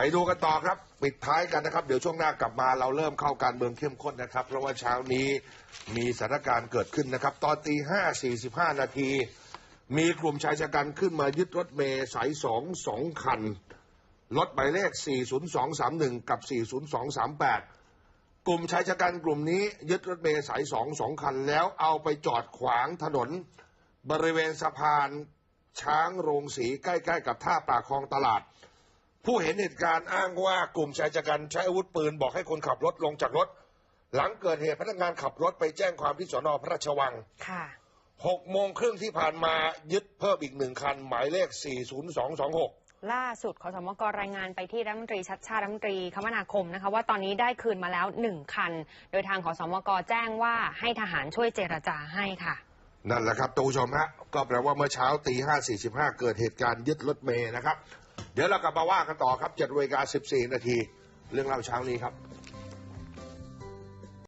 ไปดูกันต่อครับ ปิดท้ายกันนะครับ เดี๋ยวช่วงหน้ากลับมาเราเริ่มเข้าการเมืองเข้มข้นนะครับ เพราะว่าเช้านี้มีสถานการณ์เกิดขึ้นนะครับ ตอนตีห้าสี่สิบห้านาที มีกลุ่มชายชะกันขึ้นมายึดรถเมย์สายสองสองคัน รถหมายเลข 40231 กับ 40238 กลุ่มชายชะกันกลุ่มนี้ยึดรถเมย์สายสองสองคัน แล้วเอาไปจอดขวางถนน บริเวณสะพานช้างโรงสีใกล้ ๆ กับท่าปากคลองตลาด ผู้เห็นเหตุการณ์อ้างว่ากลุ่มชายชะกันใช้อาวุธปืนบอกให้คนขับรถลงจากรถ หลังเกิดเหตุพนักงานขับรถไปแจ้งความที่สนพระราชวังค่ะหกโมงครึ่งที่ผ่านมายึดเพิ่มอีกหนึ่งคัน หมายเลข 40226ล่าสุดขอสมกรายงานไปที่รัฐมนตรีชัดชาติรัฐมนตรีคมนาคมนะคะว่าตอนนี้ได้คืนมาแล้วหนึ่งคัน โดยทางขอสมกแจ้งว่าให้ทหารช่วยเจรจาให้ค่ะ นั่นแหละครับท่านผู้ชมฮะก็แปลว่าเมื่อเช้าตีห้าสี่สิบห้าเกิดเหตุการณ์ยึดรถเมย์นะครับ เดี๋ยวเรากลับมาว่ากันต่อครับเจ็ดนาฬิกาสิบสี่นาที เรื่องเล่าเช้านี้ครับ